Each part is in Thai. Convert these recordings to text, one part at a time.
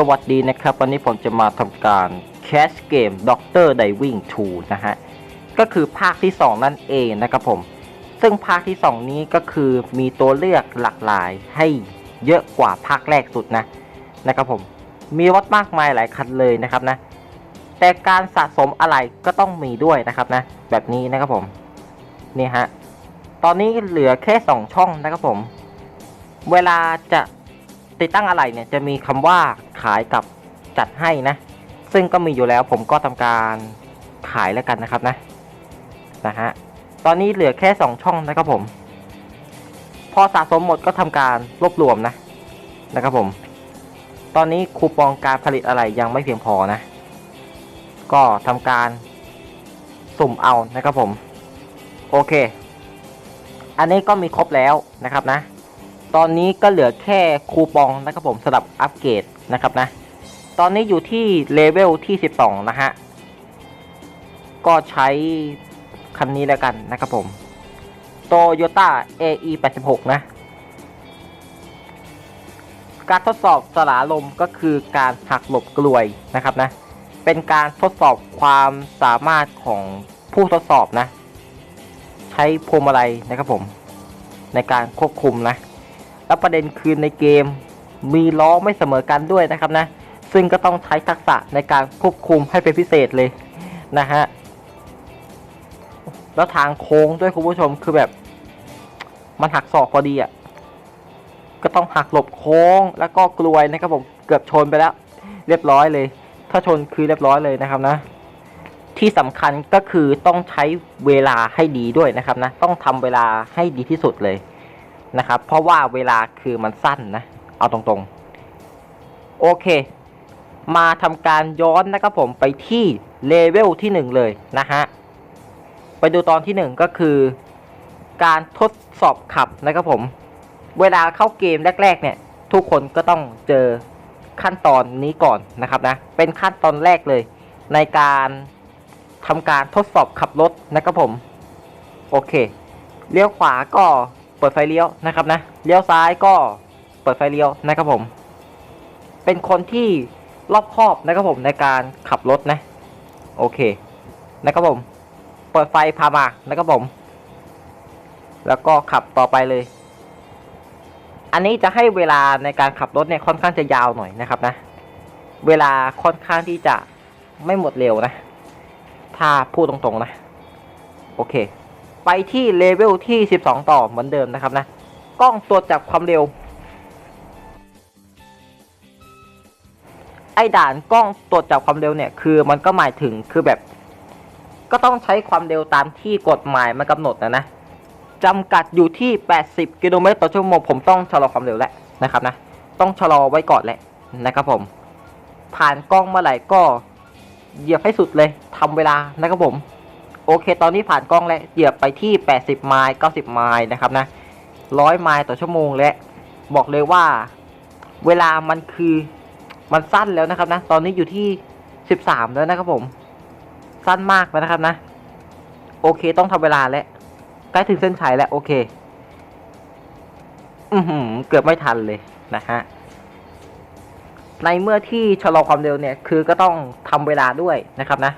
สวัสดีนะครับ วันนี้ผมจะมาทำการแคสเกม Doctor Diving 2นะฮะ ก็คือภาคที่ 2 นั่นเองนะครับผม ซึ่งภาคที่ 2 นี้ก็คือมีตัวเลือกหลากหลายให้เยอะกว่าภาคแรกสุดนะนะครับผม มีรถมากมายหลายคันเลยนะครับนะ แต่การสะสมอะไรก็ต้องมีด้วยนะครับนะ แบบนี้นะครับผม นี่ฮะ ตอนนี้เหลือแค่ 2 ช่องนะครับผม เวลาจะ ติดตั้งอะไรเนี่ยจะมีคำว่าขายกับจัดให้นะ ซึ่งก็มีอยู่แล้วผมก็ทำการขายแล้วกันนะครับนะนะฮะตอนนี้เหลือแค่ 2 ช่องนะครับผม พอสะสมหมดก็ทำการรวบรวมนะนะครับผม ตอนนี้คูปองการผลิตอะไรยังไม่เพียงพอนะ ก็ทำการสุ่มเอานะครับผม โอเค อันนี้ก็มีครบแล้วนะครับนะ ตอนนี้ก็เหลือแค่คูปองนะครับผมสำหรับอัปเกรดนะครับนะ ตอนนี้อยู่ที่เลเวลที่ 12 นะฮะ ก็ใช้คันนี้แล้วกันนะครับผม Toyota AE 86 นะ การทดสอบสลาลมก็คือการหักหลบกลวยนะครับนะ เป็นการทดสอบความสามารถของผู้ทดสอบนะ ใช้พวงมาลัยนะครับผม ในการควบคุมนะ แล้วประเด็นคือในเกมมีล้อไม่เสมอกันด้วยนะครับนะ ซึ่งก็ต้องใช้ทักษะในการควบคุมให้เป็นพิเศษเลยนะฮะ แล้วทางโค้งด้วยคุณผู้ชมคือแบบ มันหักศอกพอดีอะ่ะ ก็ต้องหักหลบโค้งแล้วก็กลวยนะครับผมเกือบชนไปแล้ว เรียบร้อยเลย ถ้าชนคือเรียบร้อยเลยนะครับนะ ที่สำคัญก็คือต้องใช้เวลาให้ดีด้วยนะครับนะ ต้องทำเวลาให้ดีที่สุดเลย นะครับ เพราะว่าเวลาคือมันสั้นนะ เอาตรงๆ โอเค มาทำการย้อนนะครับผมไปที่เลเวลที่ 1 เลยนะฮะ ไปดูตอนที่ 1 ก็คือ การทดสอบขับนะครับผม เวลาเข้าเกมแรก ๆ เนี่ย ทุกคนก็ต้องเจอขั้นตอนนี้ก่อนนะครับนะ เป็นขั้นตอนแรกเลย ในการทำการทดสอบขับรถนะครับผม โอเค เลี้ยวขวาก็ เปิดไฟเลี้ยวนะครับนะ เลี้ยวซ้ายก็เปิดไฟเลี้ยวนะครับผม เป็นคนที่รอบคอบนะครับผมในการขับรถนะ โอเคนะครับผม เปิดไฟพามานะครับผม แล้วก็ขับต่อไปเลย อันนี้จะให้เวลาในการขับรถเนี่ยค่อนข้างจะยาวหน่อยนะครับนะ เวลาค่อนข้างที่จะไม่หมดเร็วนะ ถ้าพูดตรงๆนะ โอเค ไปที่เลเวลที่ 12 ต่อเหมือนเดิมนะครับนะ กล้องตรวจจับความเร็ว ไอ้ด่านกล้องตรวจจับความเร็วเนี่ย คือมันก็หมายถึงคือแบบ ก็ต้องใช้ความเร็วตามที่กฎหมายมันกำหนดนะนะจำกัดอยู่ที่ 80 กิโลเมตรต่อชั่วโมงผมต้องชะลอความเร็วแล้วนะครับนะ ต้องชะลอไว้ก่อนแหละนะครับผม ผ่านกล้องเมื่อไหร่ก็เหยียบให้สุดเลยทำเวลานะครับผม โอเค ตอนนี้ผ่านกล้องแล้วเหยียบไปที่ 80 ไมล์ 90 ไมล์นะครับนะ 100 ไมล์ต่อชั่วโมงและบอกเลยว่าเวลามันคือมันสั้นแล้วนะครับนะ ตอนนี้อยู่ที่ 13 แล้วนะครับผม สั้นมากแล้วนะครับนะ โอเคต้องทำเวลาแล้วใกล้ถึงเส้นชัยแล้วโอเค อือหือเกือบไม่ทันเลยนะฮะ ในเมื่อที่ชะลอความเร็วเนี่ย คือก็ต้องทำเวลาด้วยนะครับนะ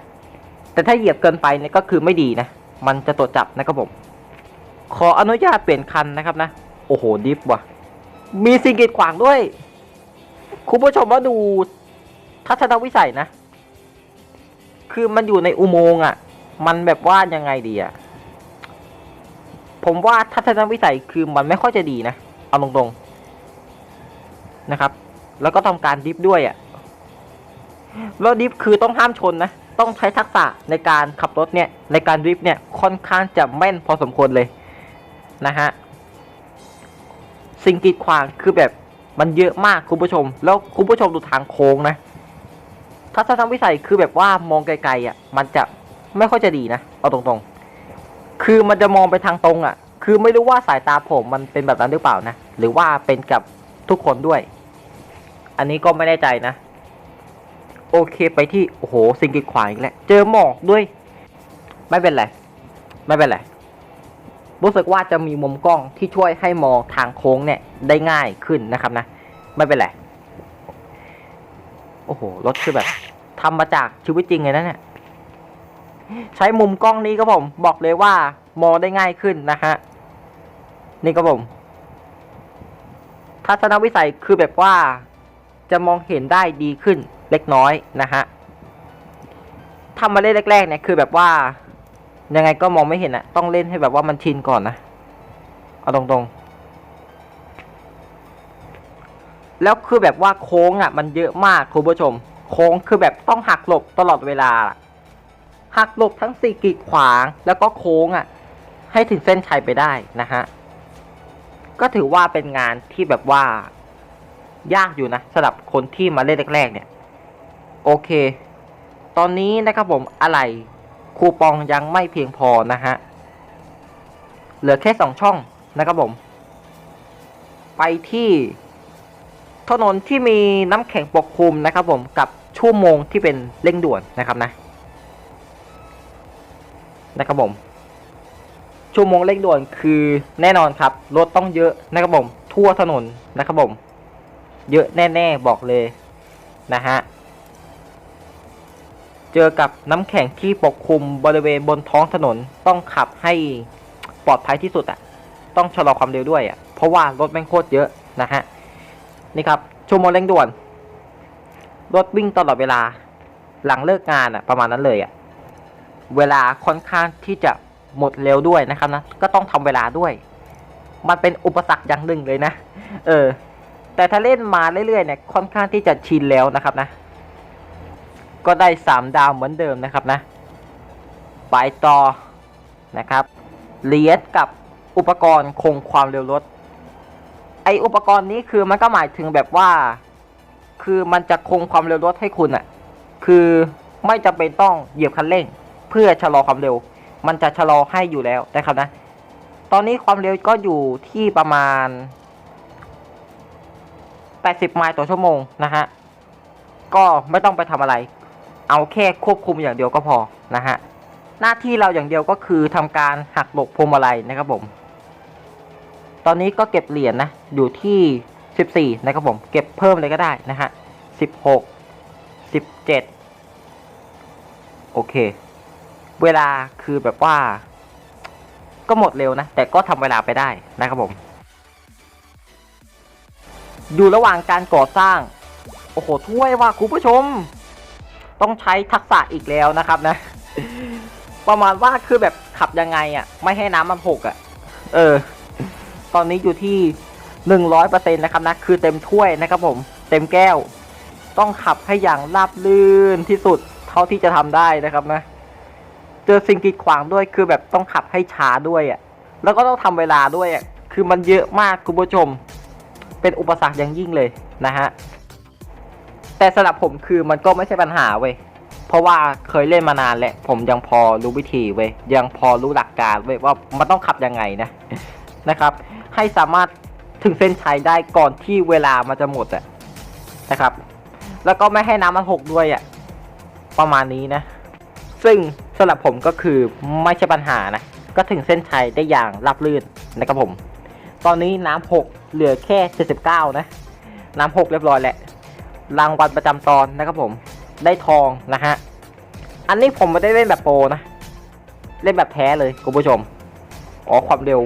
แต่ถ้าเหยียบเกินไปเนี่ยก็คือไม่ดีนะ มันจะตรวจจับนะครับผม ขออนุญาตเปลี่ยนคันนะครับนะ โอ้โหดิฟว่ะ มีสิ่งกีดขวางด้วย คุณผู้ชมว่าดูทัศนวิสัยนะ คือมันอยู่ในอุโมงค์อะ มันแบบว่ายังไงดีอะ ผมว่าทัศนวิสัยคือมันไม่ค่อยจะดีนะ เอาตรงๆนะครับ แล้วก็ทำการดิฟด้วยอะ แล้วดิฟคือต้องห้ามชนนะ ต้องใช้ทักษะในการขับรถเนี่ยในการดริฟต์เนี่ยค่อนข้างจะแม่นพอสมควรเลยนะฮะสิ่งกีดขวางคือแบบมันเยอะมากคุณผู้ชม แล้วคุณผู้ชมดูทางโค้งนะทัศนวิสัยคือแบบว่ามองไกลๆอะ มันจะไม่ค่อยจะดีนะเอาตรงๆ คือมันจะมองไปทางตรงอะ คือไม่รู้ว่าสายตาผมมันเป็นแบบนั้นหรือเปล่านะหรือว่าเป็นกับทุกคนด้วย อันนี้ก็ไม่แน่ใจนะ โอเคไปที่ โอ้โห สิงกีดขวางอีกแล้ว เจอหมอกด้วย ไม่เป็นไร ไม่เป็นไร รู้สึกว่าจะมีมุมกล้องที่ช่วยให้มองทางโค้งเนี่ยได้ง่ายขึ้นนะครับนะ ไม่เป็นไร โอ้โห รถคือแบบทำมาจากชีวิตจริงเลยนะเนี่ย ใช้มุมกล้องนี้ครับผม บอกเลยว่ามองได้ง่ายขึ้นนะฮะ นี่ครับผม ทัศนวิสัยคือแบบว่า จะมองเห็นได้ดีขึ้นเล็กน้อยนะฮะทำมาเล่นแรกๆเนี่ยคือแบบว่ายังไงก็มองไม่เห็นอะต้องเล่นให้แบบว่ามันชินก่อนนะ เอาตรงๆ แล้วคือแบบว่าโค้งอะมันเยอะมากคุณผู้ชม โค้งคือแบบต้องหักหลบตลอดเวลาหักหลบทั้งสี่กีดขวางแล้วก็โค้งอะให้ถึงเส้นชัยไปได้นะฮะ ก็ถือว่าเป็นงานที่แบบว่า ยากอยู่นะสำหรับคนที่มาเล่นแรกๆเนี่ย โอเค ตอนนี้นะครับผมอะไรคูปองยังไม่เพียงพอนะฮะ เหลือแค่สองช่องนะครับผม ไปที่ถนนที่มีน้ำแข็งปกคลุมนะครับผมกับชั่วโมงที่เป็นเร่งด่วนนะครับนะ นะครับผม ชั่วโมงเร่งด่วนคือแน่นอนครับรถต้องเยอะนะครับผม ทั่วถนนนะครับผม เยอะแน่ ๆ บอกเลยนะฮะ เจอกับน้ำแข็งที่ปกคลุมบริเวณบนท้องถนนต้องขับให้ปลอดภัยที่สุดอะ่ะ ต้องชะลอความเร็วด้วยอะ่ะ เพราะว่ารถแม่งโคตรเยอะนะฮะ นี่ครับชั่วโมงเร่งด่วน รถวิ่งตลอดเวลา หลังเลิกงานอะ่ะ ประมาณนั้นเลยอะ่ะ เวลาค่อนข้างที่จะหมดเร็วด้วยนะครับนะ ก็ต้องทำเวลาด้วย มันเป็นอุปสรรคอย่างหนึ่งเลยนะ เออ แต่ถ้าเล่นมาเรื่อยๆเนี่ยค่อนข้างที่จะชินแล้วนะครับนะ ก็ได้สามดาวเหมือนเดิมนะครับนะ ไปต่อนะครับเหรียญกับอุปกรณ์คงความเร็วรถ ไออุปกรณ์นี้คือมันก็หมายถึงแบบว่า คือมันจะคงความเร็วรถให้คุณอะ่ะคือไม่จำเป็นต้องเหยียบคันเร่ง เพื่อชะลอความเร็ว มันจะชะลอให้อยู่แล้วนะครับนะ ตอนนี้ความเร็วก็อยู่ที่ประมาณ 80 ไมล์ต่อชั่วโมงนะฮะ ก็ไม่ต้องไปทำอะไร เอาแค่ควบคุมอย่างเดียวก็พอนะฮะ หน้าที่เราอย่างเดียวก็คือทำการหักหลบพวงมาลัยนะครับผม ตอนนี้ก็เก็บเหรียญนะอยู่ที่ 14 นะครับผม เก็บเพิ่มเลยก็ได้นะฮะ 16 17 โอเค เวลาคือแบบว่า ก็หมดเร็วนะ แต่ก็ทำเวลาไปได้นะครับผม อยู่ระหว่างการก่อสร้าง โอ้โหถ้วยว่าคุณผู้ชม ต้องใช้ทักษะอีกแล้วนะครับนะ ประมาณว่าคือแบบขับยังไงอะ่ะ ไม่ให้น้ำมันหกอะ่ะ เออ ตอนนี้อยู่ที่หนึ่งร้อยเปอร์เซ็นต์นะครับนะ คือเต็มถ้วยนะครับผม เต็มแก้ว ต้องขับให้อย่างราบลื่นที่สุดเท่าที่จะทำได้นะครับนะ เจอสิ่งกีดขวางด้วยคือแบบต้องขับให้ช้าด้วยอะ่ะ แล้วก็ต้องทำเวลาด้วยอะ่ะ คือมันเยอะมากคุณผู้ชม เป็นอุปสรรคอย่างยิ่งเลยนะฮะแต่สำหรับผมคือมันก็ไม่ใช่ปัญหาเว้ยเพราะว่าเคยเล่นมานานแหละผมยังพอรู้วิธีเว้ยยังพอรู้หลักการเว้ยว่ามันต้องขับยังไงนะนะครับ ให้สามารถถึงเส้นชัยได้ก่อนที่เวลามันจะหมดอะนะครับ แล้วก็ไม่ให้น้ำมันหกด้วยอะประมาณนี้นะ ซึ่งสำหรับผมก็คือไม่ใช่ปัญหานะ ก็ถึงเส้นชัยได้อย่างราบรื่นนะครับผม ตอนนี้น้ำหกเหลือแค่ 79 นะ น้ำหกเรียบร้อยแหล้วรางวัลประจำตอนนะครับผม ได้ทองนะฮะ อันนี้ผมไม่ได้เล่นแบบโปรนะ เล่นแบบแท้เลยคุณผู้ชม อ๋อความเร็ว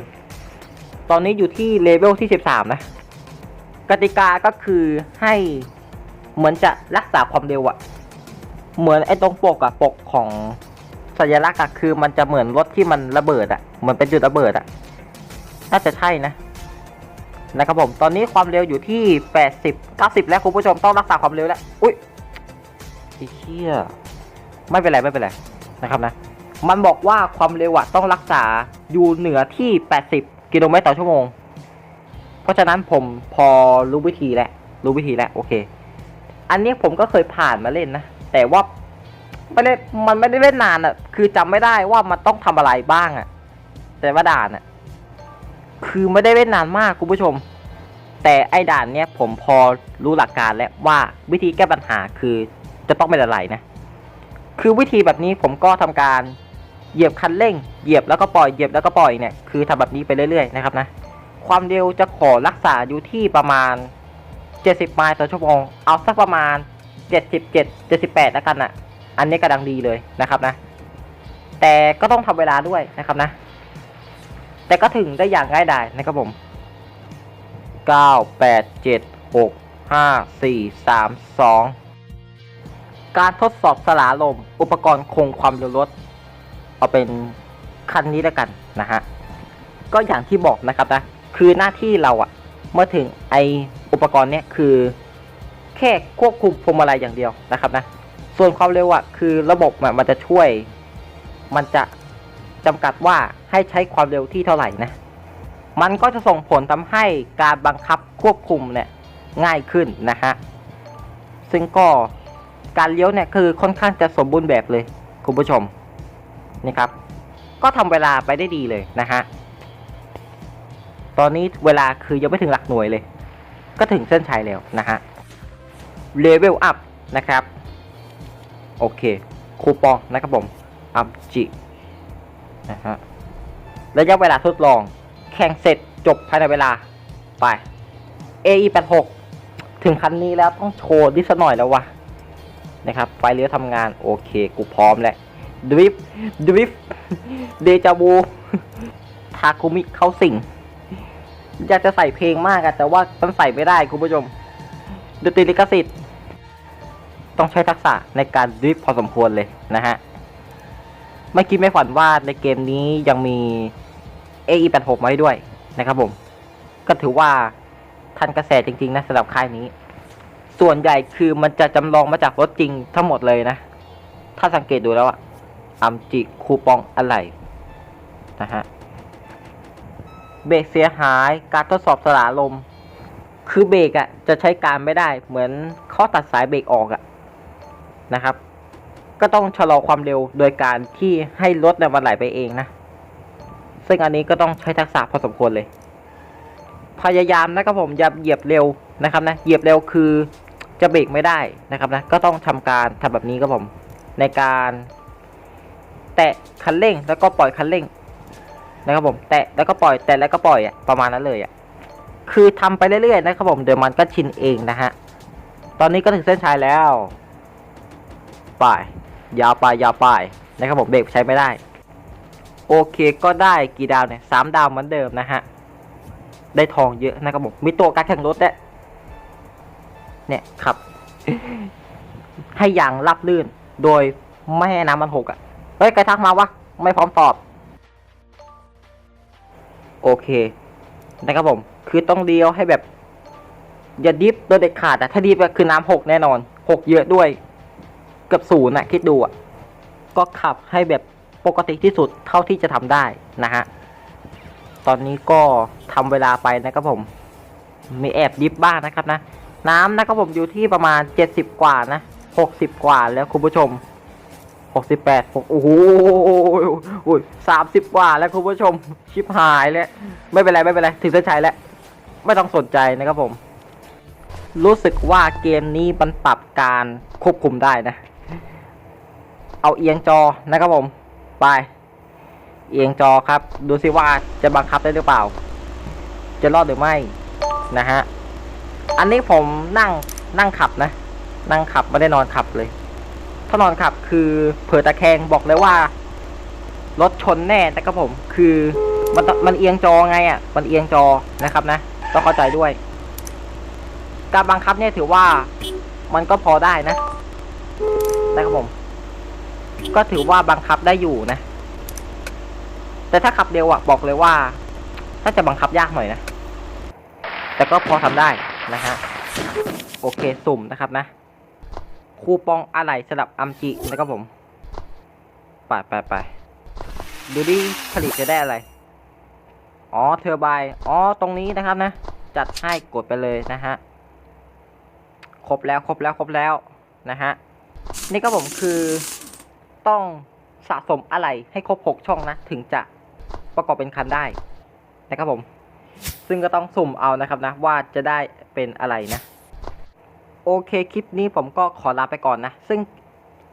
ตอนนี้อยู่ที่เลเวลที่ 13 นะ กติกาก็คือให้เหมือนจะรักษาความเร็วอะเหมือนไอ้ตรงปกอะปกของสัญลักษณ์อะคือมันจะเหมือนรถที่มันระเบิดอะเหมือนเป็นจุดระเบิดอะน่าจะใช่นะ นะครับผมตอนนี้ความเร็วอยู่ที่ 80 90 แล้วคุณผู้ชมต้องรักษาความเร็วแล้วอุ้ยไอ้เชี่ยไม่เป็นไรไม่เป็นไรนะครับนะ มันบอกว่าความเร็วอะต้องรักษาอยู่เหนือที่ 80 กิโลเมตรต่อชั่วโมง เพราะฉะนั้นผมพอรู้วิธีแล้วรู้วิธีแล้วโอเค อันนี้ผมก็เคยผ่านมาเล่นนะ แต่ว่าไม่ได้มันไม่ได้เล่นนานอะคือจำไม่ได้ว่ามันต้องทำอะไรบ้างอะแต่ว่าด่านอะ คือไม่ได้เล่นนานมากคุณผู้ชม แต่ไอ้ด่านเนี้ยผมพอรู้หลักการแล้วว่าวิธีแก้ปัญหาคือจะต้องเป็นอะไรนะ คือวิธีแบบนี้ผมก็ทำการเหยียบคันเร่ง เหยียบแล้วก็ปล่อย เหยียบแล้วก็ปล่อยเนี่ย คือทำแบบนี้ไปเรื่อยๆนะครับนะ ความเร็วจะขอรักษาอยู่ที่ประมาณ 70 ไมล์ต่อชั่วโมง เอาสักประมาณเจ็ดสิบเจ็ดเจ็ดสิบแปดแล้วกันอะ อันนี้กำลังดีเลยนะครับนะ แต่ก็ต้องทำเวลาด้วยนะครับนะ แต่ก็ถึงได้อย่างง่ายดายนะครับผมเก้าแปดเจ็ดหการทดสอบสลาลม อุปกรณ์คงความเร็วรถ เอาเป็นคันนี้แล้วกันนะฮะ ก็อย่างที่บอกนะครับนะ คือหน้าที่เราอะเมื่อถึงไออุปกรณ์เนี้ยคือ แค่ควบคุมพวงมาลัยอย่างเดียวนะครับนะ ส่วนความเร็วอะคือระบบมันจะช่วย มันจะ จำกัดว่าให้ใช้ความเร็วที่เท่าไหร่นะ มันก็จะส่งผลทำให้การบังคับควบคุมเนี่ยง่ายขึ้นนะฮะ ซึ่งก็การเลี้ยวเนี่ยคือค่อนข้างจะสมบูรณ์แบบเลยคุณผู้ชมนี่ครับ ก็ทำเวลาไปได้ดีเลยนะฮะ ตอนนี้เวลาคือยังไม่ถึงหลักหน่วยเลย ก็ถึงเส้นชัยแล้วนะฮะเลเวลอัพนะครับ โอเค คูปองนะครับผมอัพจิ นะฮะระยะเวลาทดลอง แข่งเสร็จจบภายในเวลาไป AE 86 ถึงคันนี้แล้วต้องโชว์ดิสหน่อยแล้ววะนะครับ ไฟเลี้ยวทำงาน โอเค กูพร้อมแล้วดริฟดริฟเดจาบูทาคุมิเข้าสิงอยากจะใส่เพลงมากอะแต่ว่ามันใส่ไม่ได้คุณผู้ชมดนตรีลิขสิทธิ์ ต้องใช้ทักษะในการดริฟต์พอสมควรเลยนะฮะ ไม่คิดไม่ฝันว่าในเกมนี้ยังมี AE86 มาให้ด้วยนะครับผม ก็ถือว่าทันกระแสจริงๆนะสำหรับค่ายนี้ ส่วนใหญ่คือมันจะจำลองมาจากรถจริงทั้งหมดเลยนะ ถ้าสังเกตดูแล้วอะอัมจิคูปองอะไรนะฮะเบรกเสียหายการทดสอบสลาลม คือเบรกอะจะใช้การไม่ได้เหมือนข้อตัดสายเบรกออกอะนะครับ ก็ต้องชะลอความเร็วโดยการที่ให้รถเนี่ยมันไหลไปเองนะ ซึ่งอันนี้ก็ต้องใช้ทักษะพอสมควรเลย พยายามนะครับผมอย่าเหยียบเร็วนะครับนะเหยียบเร็วคือจะเบรกไม่ได้นะครับนะก็ต้องทำการทำแบบนี้ครับผมในการ แตะคันเร่งแล้วก็ปล่อยคันเร่งนะครับผมแตะแล้วก็ปล่อยแตะแล้วก็ปล่อยอะประมาณนั้นเลยอะคือทำไปเรื่อยๆนะครับผมเดี๋ยวมันก็ชินเองนะฮะตอนนี้ก็ถึงเส้นชัยแล้ว ไป ยาวไปยาวไปนะครับผมเบรกใช้ไม่ได้ โอเคก็ได้กี่ดาวเนี่ยสามดาวเหมือนเดิมนะฮะได้ทองเยอะนะครับผมมีตัวการแข่งรถด้วยเนี่ยครับ ให้อย่างรับลื่น โดยไม่ให้น้ำมันหกอะ่ะเฮ้ยใครทักมาวะไม่พร้อมตอบ โอเคนะครับผม คือต้องเดียวให้แบบ อย่าดิฟโดยเด็ดขาดอะถ้าดิฟก็คือน้ำหกแน่นอนหกเยอะด้วย กือบศูนย์อะคิดดูอะก็ขับให้แบบปกติที่สุดเท่าที่จะทำได้นะฮะ ตอนนี้ก็ทำเวลาไปนะครับผม มีแอบดิฟบ้างนะครับนะ น้ำนะครับผมอยู่ที่ประมาณเจ็ดสิบกว่านะหกสิบกว่าแล้วคุณผู้ชมหกสิบแปดโอ้โหสามสิบกว่าแล้วคุณผู้ชม ชิบหายแล้ว ไม่เป็นไรไม่เป็นไร ถึงเส้นชัยแล้ว ไม่ต้องสนใจนะครับผม รู้สึกว่าเกมนี้มันปรับการควบคุมได้นะ เอาเอียงจอนะครับผม ไป เอียงจอครับ ดูสิว่าจะบังคับได้หรือเปล่า จะรอดหรือไม่นะฮะ อันนี้ผมนั่งนั่งขับนะ นั่งขับไม่ได้นอนขับเลย ถ้านอนขับคือเผลอตะแคงบอกเลยว่า รถชนแน่นะครับผม คือมันมันเอียงจอไงอะ่ะ มันเอียงจอนะครับนะ ต้องเข้าใจด้วย การบังคับเนี่ยถือว่ามันก็พอได้นะนะครับผม ก็ถือว่าบังคับได้อยู่นะ แต่ถ้าขับเร็วอะบอกเลยว่าน่าจะบังคับยากหน่อยนะ แต่ก็พอทำได้นะฮะ โอเคสุ่มนะครับนะ คูปองอะไรสำหรับอัมจินะครับผม ไปไปไปดูดิผลิตจะได้อะไร อ๋อเทอร์ไบอ๋อตรงนี้นะครับนะ จัดให้กดไปเลยนะฮะ ครบแล้วครบแล้วครบแล้วนะฮะ นี่ก็ผมคือ ต้องสะสมอะไรให้ครบหกช่องนะ ถึงจะประกอบเป็นคันได้นะครับผม ซึ่งก็ต้องสุ่มเอานะครับนะ ว่าจะได้เป็นอะไรนะ โอเคคลิปนี้ผมก็ขอลาไปก่อนนะ ซึ่ง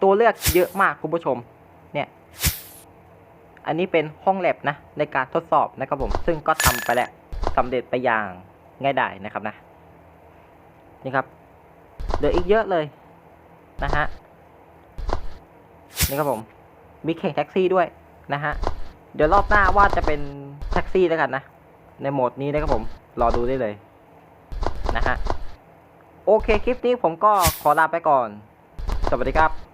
ตัวเลือกเยอะมากคุณผู้ชมเนี่ย อันนี้เป็นห้องแลบนะ ในการทดสอบนะครับผม ซึ่งก็ทำไปแล้วสำเร็จไปอย่างง่ายดายนะครับนะนี่ครับเหลืออีกเยอะเลยนะฮะ นี่ครับผมมีแข่งแท็กซี่ด้วยนะฮะ เดี๋ยวรอบหน้าว่าจะเป็นแท็กซี่แล้วกันนะ ในโหมดนี้นะครับผม รอดูได้เลยนะฮะ โอเคคลิปนี้ผมก็ขอลาไปก่อน สวัสดีครับ